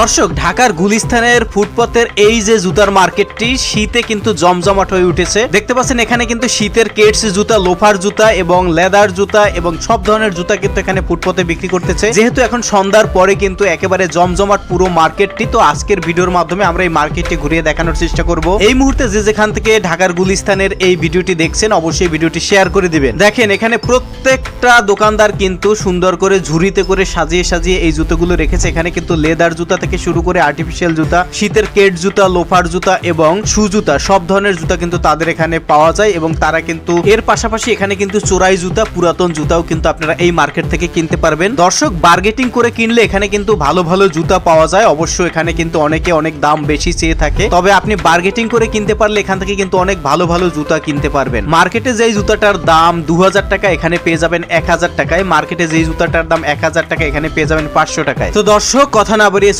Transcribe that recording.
দর্শক, ঢাকার গুলিস্তানের ফুটপথের এই যে জুতার মার্কেটটি, শীতে কিন্তু জমজমাট হয়ে উঠেছে। দেখতে পাচ্ছেন, এখানে কিন্তু শীতের কেটস জুতা, লোফার জুতা এবং লেদার জুতা এবং সব ধরনের জুতা কিন্তু এখানে ফুটপথে বিক্রি করতেছে। যেহেতু এখন সন্ধ্যার পরে কিন্তু একেবারে জমজমাট পুরো মার্কেটটি, তো আজকের ভিডিওর মাধ্যমে আমরা এই মার্কেটটি ঘুরিয়ে দেখানোর চেষ্টা করব। এই মুহূর্তে যে যেখান থেকে ঢাকার গুলিস্তানের এই ভিডিওটি দেখছেন, অবশ্যই ভিডিওটি শেয়ার করে দিবেন। দেখেন, এখানে প্রত্যেকটা দোকানদার কিন্তু সুন্দর করে ঝুড়িতে করে সাজিয়ে সাজিয়ে এই জুতোগুলো রেখেছে। এখানে কিন্তু লেদার জুতা থেকে শুরু করে আর্টিফিশিয়াল জুতা, শীতের কেট জুতা লোফার জুতা এবং শু জুতা, সব ধরনের জুতা কিন্তু তাদের এখানে পাওয়া যায় এবং তারা কিন্তু এর পাশাপাশি এখানে কিন্তু চোরাই জুতা, পুরাতন জুতাও কিন্তু আপনারা এই মার্কেট থেকে কিনতে পারবেন। দর্শক বার্গেটিং করে কিনলে এখানে কিন্তু ভালো ভালো জুতা পাওয়া যায়। অবশ্য এখানে কিন্তু অনেকে অনেক দাম বেশি চেয়ে থাকে। তবে আপনি বার্গেটিং করে কিনতে পারলে এখান থেকে কিন্তু অনেক ভালো ভালো জুতা কিনতে পারবেন। মার্কেটে যেই জুতাটার দাম দু হাজার টাকা এখানে পেয়ে যাবেন এক হাজার টাকায় মার্কেটে যেই জুতাটার দাম এক হাজার টাকা এখানে পেয়ে যাবেন পাঁচশো টাকায়। তো দর্শক, কথা না বাড়িয়ে